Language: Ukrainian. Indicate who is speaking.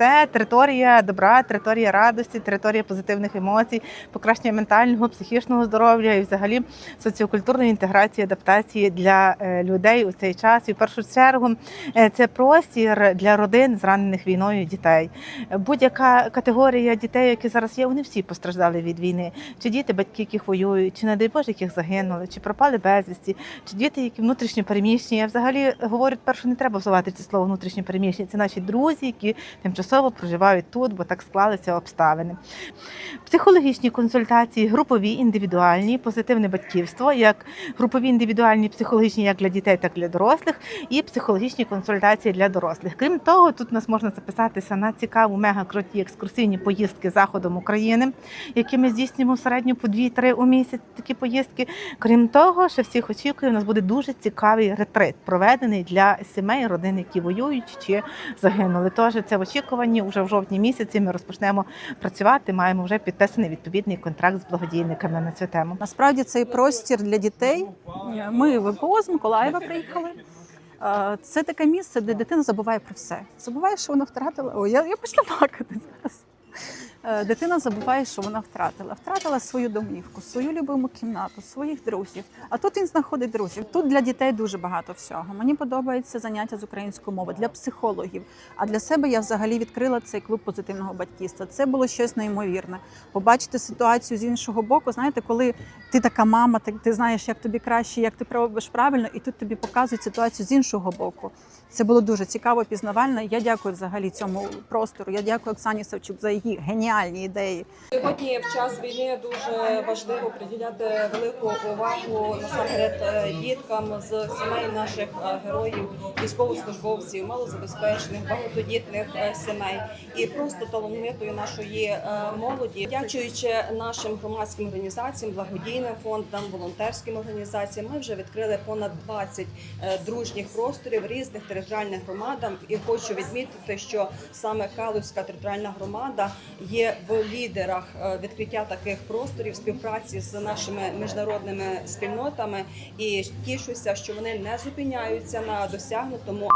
Speaker 1: Це територія добра, територія радості, територія позитивних емоцій, покращення ментального, психічного здоров'я і взагалі соціокультурної інтеграції, адаптації для е, людей у цей час. І в першу чергу е, це простір для родин, зранених війною дітей. Будь-яка категорія дітей, які зараз є, вони всі постраждали від війни. Чи діти, батьки, яких воюють, чи не дай Боже, яких загинули, чи пропали безвісті, чи діти, які внутрішньо переміщені. Я взагалі говорю, перше не треба вживати це слово внутрішньо переміщені. Це наші друзі, які тимчасово проживають тут, бо так склалися обставини. Психологічні консультації, групові, індивідуальні, позитивне батьківство, як групові індивідуальні, психологічні як для дітей, так і для дорослих, і психологічні консультації для дорослих. Крім того, тут нас можна записатися на цікаву мега круті екскурсійні поїздки заходом України, які ми здійснюємо в середньо по 2-3 у місяць. Такі поїздки. Крім того, ще всіх очікує, у нас буде дуже цікавий ретрит, проведений для сімей, родин, які воюють чи загинули. Тож це в очікуванні. Уже в жовтні місяці ми розпочнемо працювати. Маємо вже підписаний відповідний контракт з благодійниками на цю тему.
Speaker 2: Насправді цей простір для дітей. Ми ВПО з Миколаєва приїхали. Е, Це таке місце, де дитина забуває про все. Забуває, що вона втратила. О, я, я почну плакати зараз. Е, Дитина забуває, що вона втратила. Втратила свою домівку, свою любиму кімнату, своїх друзів. А тут він знаходить друзів. Тут для дітей дуже багато всього. Мені подобається заняття з української мови для психологів. А для себе я взагалі відкрила цей клуб позитивного батьківства. Це було щось неймовірне. Побачити ситуацію з іншого боку. Знаєте, коли ти така мама, ти, ти знаєш, як тобі краще, як ти робиш правильно, і тут тобі показують ситуацію з іншого боку. Це було дуже цікаво, пізнавально. Я дякую взагалі цьому простору. Я дякую Оксані Савчук за її геніальні ідеї.
Speaker 3: Сьогодні в час війни дуже важливо приділяти велику увагу насамперед е, діткам з сімей наших е, героїв, військовослужбовців, малозабезпечених, багатодітних е, сімей і просто талановитої нашої молоді, дякуючи нашим громадським організаціям, благодійним фондам, волонтерським організаціям, ми вже відкрили понад 20 е, дружніх просторів різних територіальних громадах. І хочу відмітити, що саме Калузька територіальна громада є в лідерах е, відкриття таких просторів співпраці з нашими міжнародними спільнотами. І тішуся, що вони не зупиняються на досягнутому.